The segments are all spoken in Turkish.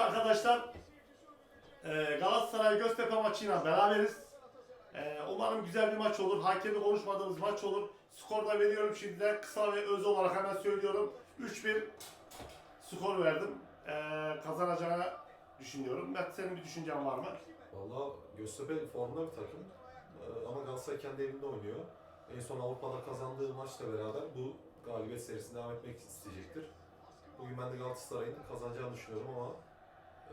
arkadaşlar. Ee, Galatasaray Göztepe maçıyla beraberiz. Ee, umarım güzel bir maç olur. Hakemi konuşmadığımız maç olur. Skor da veriyorum şimdi de kısa ve öz olarak hemen söylüyorum. 3-1 skor verdim. Ee, kazanacağını düşünüyorum. Mert senin bir düşüncen var mı? Valla Göztepe formda bir takım. Ee, Ama Galatasaray kendi evinde oynuyor. En son Avrupa'da kazandığı maçla beraber bu galibiyet serisini devam etmek isteyecektir. Bugün ben de Galatasaray'ın kazanacağını düşünüyorum ama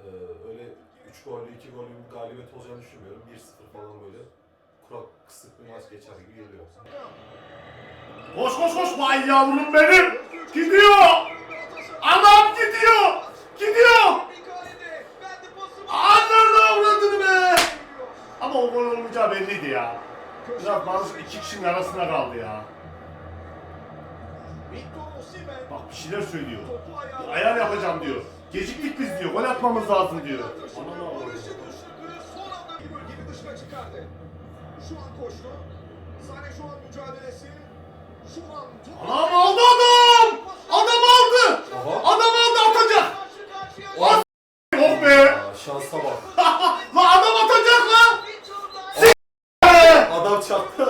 e, öyle 3 gollü 2 gollü bir galibiyet olacağını düşünmüyorum. 1-0 falan böyle kurak kısık bir maç geçer gibi geliyor. Koş koş koş vay yavrum benim. Gidiyor. Adam gidiyor. Gidiyor. Anlarına avradını be. Ama o gol olmayacağı belliydi ya. Biraz bazı iki kişinin arasında kaldı ya. Bak bir şeyler söylüyor. Ayar yapacağım diyor. Geciktik biz diyor. Gol atmamız lazım diyor. Anam avradım. Şu an koştu. Sane şu an mücadelesi. Şu an Anam aldı adam. Adam aldı. Aha! Adam aldı atacak. Oh be. Şansa bak. La adam atacak lan. Adam çarptı.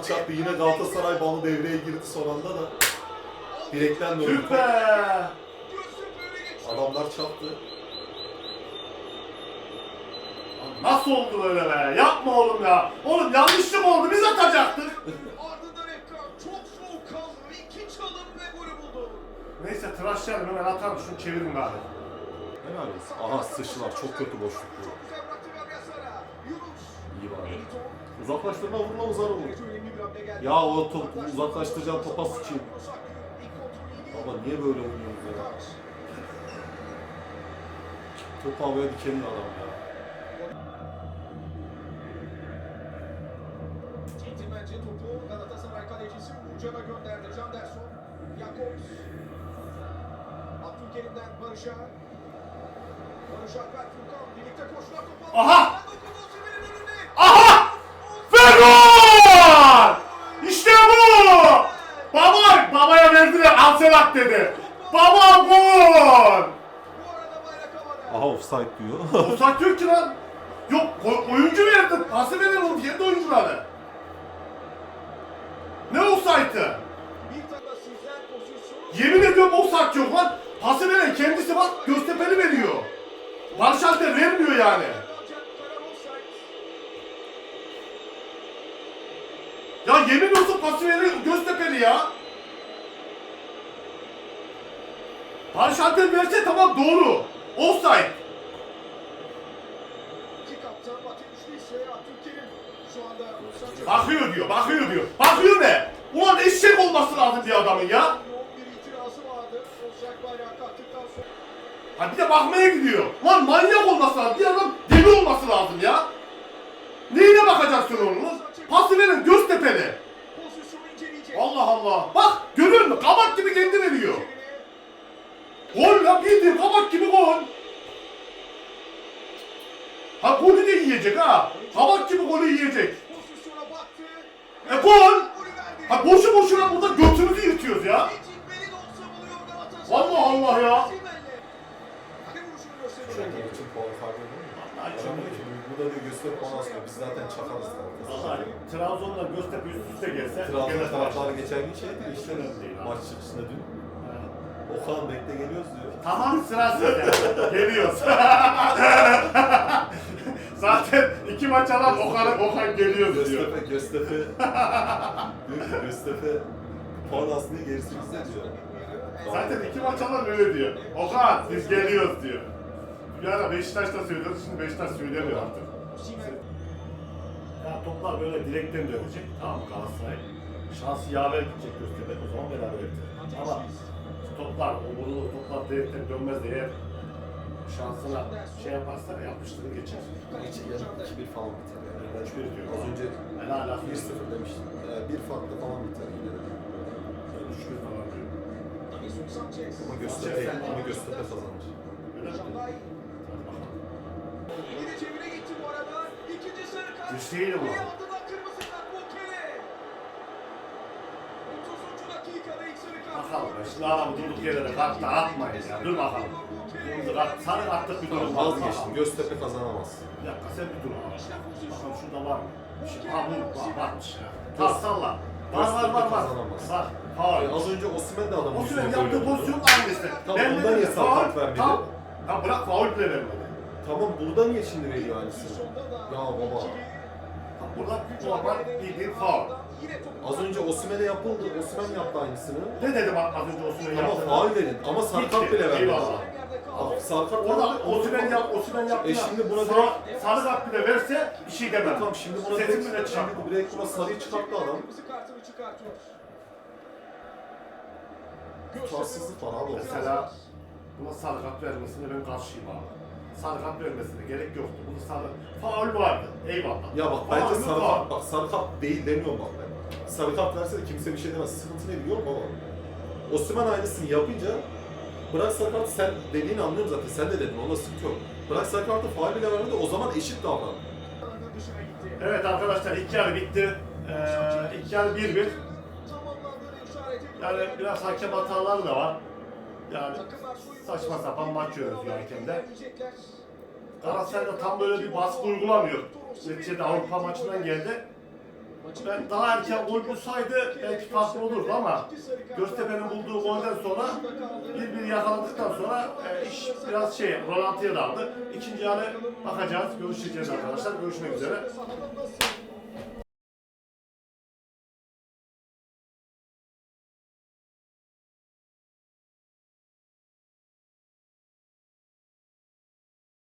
Adam çarptı. Yine Galatasaray balı devreye girdi son anda da. Direkten döndü. Tüh be. Adamlar çarptı. Nasıl oldu böyle be? Yapma oğlum ya. Oğlum yanlışlık oldu. Biz atacaktık. Ardından ekran çok soğukkanlı. iki çalım ve golü buldu. Neyse tıraşlayalım hemen atalım şunu çevirin gari. Helal olsun. Aha sıçtılar. Çok kötü boşluk bu. Çok güzel bıraktı Gabriel Yunus. İyi bari. Uzaklaştırma vurma uzar olur. Ya o top uzaklaştıracağın topa sıçayım. Baba niye böyle oynuyoruz ya? Topu havaya dikenin adam ya. Centilmence topu Galatasaray kalecisi Uğurcan'a gönderdi. Can Derson. Jakobs. Abdülkerim'den Barış'a. Barış Alper Furkan birlikte koşular topu. Aha! At dedi. Baba gol! Aha offside diyor. Offside yok ki lan. Yok oyuncu verdi. Pası veren oğlum kendi oyuncuları. Ne offside'ı? Yemin ediyorum offside yok lan. Pası veren kendisi bak Göztepe'li veriyor. Barış Alper vermiyor yani. Ya yemin olsun pası veren Göztepe'li ya. Barış Alper verse tamam doğru. Offside. Bakıyor diyor, bakıyor diyor. Bakıyor ne? Ulan eşek olması lazım bir adamın ya. Ha bir de bakmaya gidiyor. Lan manyak olması lazım. Bir adam deli olması lazım ya. Neyine bakacaksın onun? Pası. Pozisyonu inceleyecek. Allah Allah. Bak görüyor musun? Kabak gibi kendi veriyor. Bildiğin kabak gibi gol. Ha golü de yiyecek ha. Kabak gibi golü yiyecek. E gol. Ha boşu boşuna burada götümüzü yırtıyoruz ya. Ecikmeli de olsa buluyor Galatasaray. Allah Allah ya. Osimhen'le. Kale vuruşunu gösteriyor. Şaka için puan farkı değil mi? Vallahi Adam diyor ki bu da diyor Göztepe puan asıyor. Biz zaten çakarız. Vallahi Trabzon'la Göztepe üst üste gelse Trabzon taraftarı geçen gün şeydi işte maç çıkışında dün. Okan bekle geliyoruz diyor. Tamam sıra sizde. Geliyoruz. Zaten iki maç alan Okan, Okan geliyoruz diyor. Göztepe, Göztepe. ki Göztepe puan aslında gerisi bizde diyor. Zaten iki maç alan öyle diyor. Okan biz geliyoruz diyor. Bir ara Beşiktaş'ta söylüyordu şimdi Beşiktaş söylemiyor artık. Ya toplar böyle direkten dönecek. Tamam mı Galatasaray? Şansı yaver gidecek Göztepe o zaman beraber edecek. Ama toplar, o vurulu toplar direkten dönmez diye eğer şansına şey yaparsa yapıştırır geçer. İki, yarı 2-1 falan biter yani. Ben bir diyorum. Az önce Ben hala 1-0 demiştim. Yani bir farklı falan biter yine de. Ben üç bir falan diyorum. Ama Göztepe, ama Göztepe kazanır. Öyle mi? Hadi bakalım. Yine çevire gitti bu arada. İkinci sarı kart. Dirseğiyle bu. Bir ardından kırmızı kart Bokele. 30. dakikada ilk sarı kart. Bakalım be. Şimdi adamı durduk yere de kartla atmayın ya. Dur bakalım. Kırmızı kart, sarı kartlık bir durum var. Vazgeçtim. Göztepe kazanamaz. Bir dakika sen bir dur. Bakalım şurada var mı? Şey, ha bu var, varmış ya. Tamam salla. Var var var var. Kazanamaz. Var. Ee, Faul. az önce Osimhen de adamın O gol yaptığı yaptı. pozisyon aynısı. Tamam, Ben bunda dedim niye faul, kart vermedi? Tamam. Ya bırak faul bile vermedi. Tamam burada niye şimdi veriyor aynısını? Ya baba. Bak Burada normal bildiğin faul. Az önce Osimhen'e yapıldı. Osimhen yaptı aynısını. Ne dedim az önce o süre Ama yaptı? faul verin. Ama sarı kart bile vermedi. Eyvallah. Abi sarı kart Orada. Osimhen yap, Osimhen yaptı. E şimdi buna Sarı- direkt- sarı kart bile verse bir şey demem. Tamam şimdi buna Sesim direkt, bile çıkar. şimdi direkt buna sarıyı çıkarttı adam. Tutarsızlık var abi. Mesela buna sarı kart vermesine ben karşıyım abi. Sarı kart vermesine gerek yoktu. Bunu sarı faul vardı. Eyvallah. Ya bak bence sarı kart, bak sarı kart değil demiyorum bak ben. Sarı kart verse de kimse bir şey demez. Sıkıntı ne biliyor musun baba? Osimhen aynısını yapınca bırak sarı kartı sen dediğini anlıyorum zaten. Sen de dedin onda sıkıntı yok. Bırak sarı kartı faul bile vermedi o zaman eşit davran. Evet arkadaşlar ilk yarı bitti. Ee, ilk yarı 1-1. Tamamlandığını işaret ediyor. Yani biraz hakem hataları da var. Yani saçma sapan maç yönetiyor hakem de. Galatasaray'da tam böyle bir baskı uygulamıyor. Neticede Avrupa maçından geldi. Ben daha erken gol bulsaydı belki farklı olurdu ama Göztepe'nin bulduğu golden sonra bir bir yakaladıktan sonra e, iş biraz şey rolantıya daldı. İkinci yarı bakacağız, görüşeceğiz arkadaşlar. Görüşmek üzere.